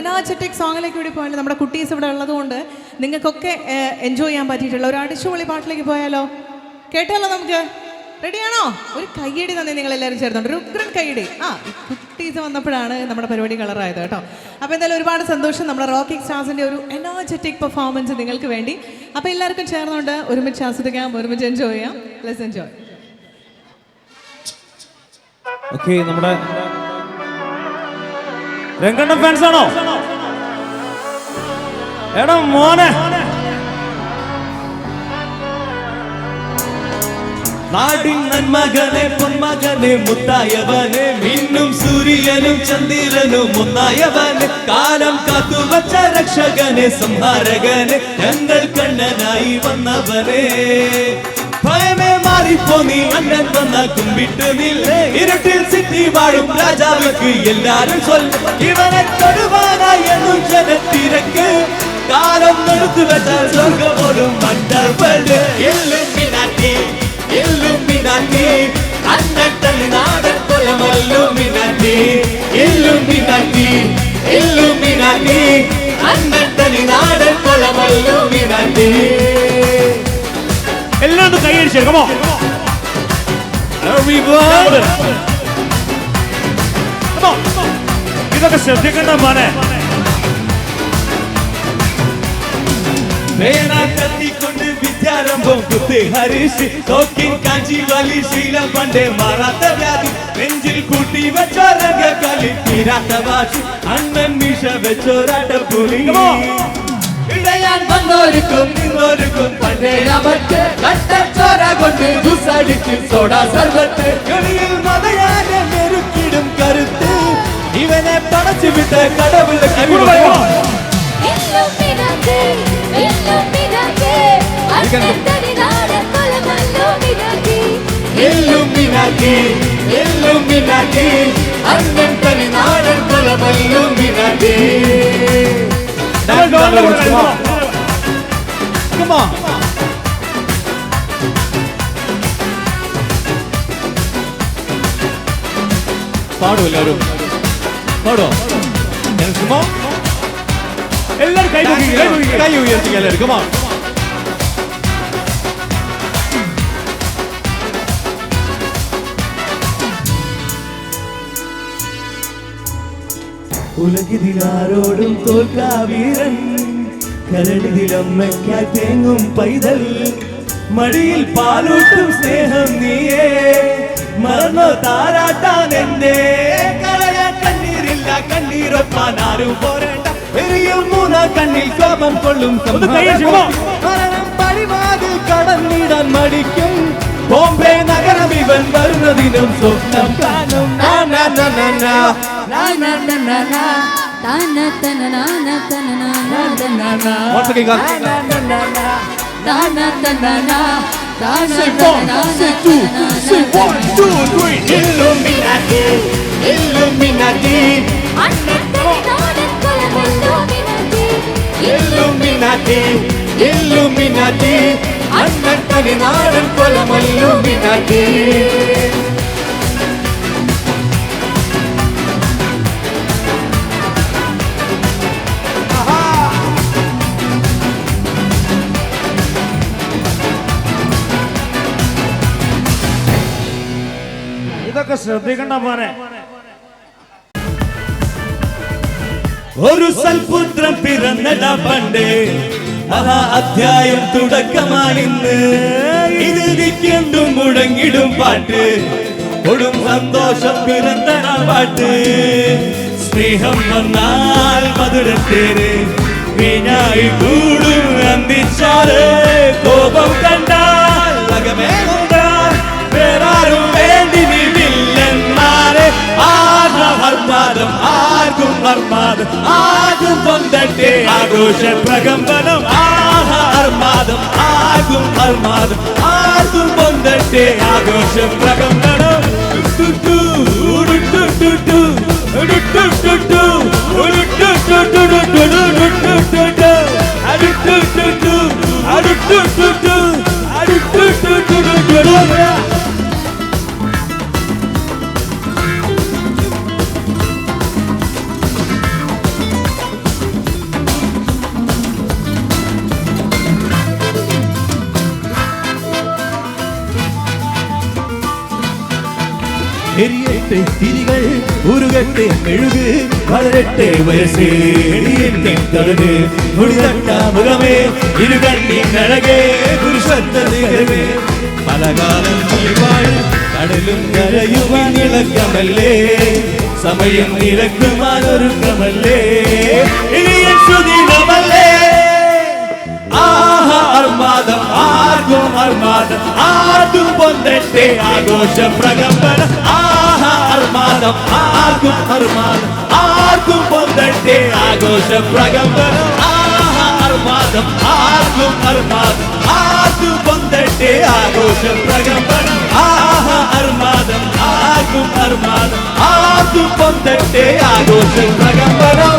Energetic സോങ്ങിലേക്ക് കൂടി പോയാലും? നമ്മുടെ കുട്ടീസ് ഇവിടെ ഉള്ളതുകൊണ്ട് നിങ്ങൾക്കൊക്കെ എൻജോയ് ചെയ്യാൻ പറ്റിയിട്ടുള്ള ഒരു അടിച്ചുപൊളി പാട്ടിലേക്ക് പോയാലോ? കേട്ടാലോ നമുക്ക്? റെഡിയാണോ ഒരു കയ്യടി തന്നെ നിങ്ങൾ എല്ലാവരും ചേർന്നുണ്ട് ഒരു ഉഗ്രൻ കയ്യടി. ആ കുട്ടീസ് വന്നപ്പോഴാണ് നമ്മുടെ പരിപാടി കളറായത് കേട്ടോ. അപ്പോൾ എന്തായാലും ഒരുപാട് സന്തോഷം. നമ്മുടെ റോക്കിംഗ് സ്റ്റാർസിന്റെ ഒരു എനർജറ്റിക് പെർഫോമൻസ് നിങ്ങൾക്ക് വേണ്ടി. അപ്പോൾ എല്ലാവർക്കും ചേർന്നുകൊണ്ട് ഒരുമിച്ച് ആസ്വദിക്കാം ഒരുമിച്ച് എൻജോയ് ചെയ്യാം. ലെസ് എൻജോയ് ഓക്കെ നമ്മുടെ രംഗണ്ണൻ ഫാൻസ് ആണോ? എടാ മോനെ. നാടിൻ നന്മകനെ പൊന്മകനെ മുത്തായവനെ മിന്നും സൂര്യനും ചന്ദ്രനും മുത്തായവനെ കാലം കാത്തു കാത്തുവച്ച രക്ഷകനെ സംഹാരകനെ ഞങ്ങൾ കണ്ണനായി വന്നവനെ. மாறிப்போ நீ அண்ணன் வந்தா கும்பிட்டு நில். இருட்டில் சித்தி வாழும் ராஜாவுக்கு எல்லாரும் சொல். இவனை தொடுவானா என்னும் ஜனத்திற்கு காலம் நடுத்து வச்சால் சொர்க்க போடும் மண்டபல் எல்லும் மினாட்டி எல்லும் அண்ணன் தன் நாடன் கொலம் அல்லும் மினாட்டி எல்லும் மினாட்டி எல்லும் மினாட்டி அண்ணன் தனி நாடன் கொலம் அல்லும் மினாட்டி കൊലമല്ലുമിനാറ്റി എല്ലാം ഒന്ന് കൈയടിച്ചു കമോ Everyone ഇതൊക്കെ ശ്രദ്ധിക്കണ്ട മോനെ പേന കത്തിക്കൊണ്ട് വിദ്യാരംഭം കുത്ത് ഹരിഷ് തോക്കിൻ കാഞ്ചി വലി ശീലം പണ്ടേ മാറാത്ത വ്യാധി നെഞ്ചിൽ കൂട്ടി വെച്ചോരക കളി തീരാത്ത വാശി അണ്ണൻ മീശ വെച്ചോരാട്ട പുലി ഇടയാൻ വന്നോരുക്കും നിന്നോരുക്കും പണ്ടേ അവർക്ക് കട്ടച്ചോര കൊണ്ട് ദുസടിച്ച് സോഡ സർവത്ത്. കളിയിൽ മതയാന മെരുക്കിടും കരുത്ത്. ഇവനെ പടച്ചു വിട്ട് കൊലമല്ലുമിനാറ്റി. എല്ലുമിനാക്കി എല്ലുമിനാക്കി അണ്ണൻ തനി നാടൻ കൊലമല്ലുമിനാക്കി പാടും എല്ലാവരും. പാടോ? കേൾക്കുമോ എല്ലാവരും കൈ കൈ ഉയർത്തിക്കുക എല്ലാവരും കമാ ഉലകിതിലാരോടും തോൽക്കാവീരൻ കരടിതിലമ്മയ്ക്കായി തേങ്ങും പൈതൽ മടിയിൽ പാലൂട്ടും സ്നേഹം നീയേ. മറന്നോ താരാട്ടാൻ എന്റെ കളയാൻ കണ്ണീരില്ല കണ്ണീരൊപ്പാൻ ആരും പോരേണ്ട എരിയും മൂന്ന കണ്ണിൽ കോപം കൊള്ളും. മരണം പടിവാതിൽ കടന്നിടാൻ മടിക്കും ബോംബെ നഗരം ഇവൻ വരുന്നതിനും സ്വപ്നം കാണും. Once again, guys. Say one, say two, say one, two, three. Illuminati, Illuminati. Illuminati, Illuminati. அண்ணன் தனி நாடன் கொலமல்லுமினாட்டி ശ്രദ്ധിക്കണ്ട മോനെ. ഒരു സൽപുത്രം പിറന്നട പണ്ടേ മഹാ അധ്യായം തുടക്കമാണിന്ന് ഇത് മുടങ്ങിടും പാട്ട്. കൊടും സന്തോഷം പിറന്നട പാട്ട്. സ്നേഹം വന്നാൽ മധുരത്തേര് വീഞ്ഞായി കൂടും അന്തിച്ചാറ് കോപം ആഘോഷ പ്രകമ്പനം ആർമാദം ആകും അർമാദം ആർക്കും പൊന്തട്ടെ ആഘോഷ പ്രകമ്പനം ടുട്ടു, எரியட்டை திரிகள் உருகட்டை மெழுகு வளரட்டை வயசு. தொடர்பு முடிதட்டா முகமே இருகண்ணின் அழகே புருஷத்தே பல காலம் கடலும் கரையும் இலக்கமல்லே. சமயம் இறக்கும் அதொரு கமல்லே சுதினமல்லே. ஆஹா அர்மாதம் ஆகும் அர்மாதம். ஆடும் பொந்தட்டே ஆகோஷ பிரகம்பன ஆ అర్మానం ఆర్గం అర్మానం ఆర్గం పొందంటే ఆఘోష ప్రగంబనం ఆహా అర్మానం ఆర్గం అర్మానం పొందంటే ఆఘోష ప్రగంబనం ఆహా అర్మానం ఆర్గం అర్మానం ఆర్గం పొందంటే ఆఘోష ప్రగంబనం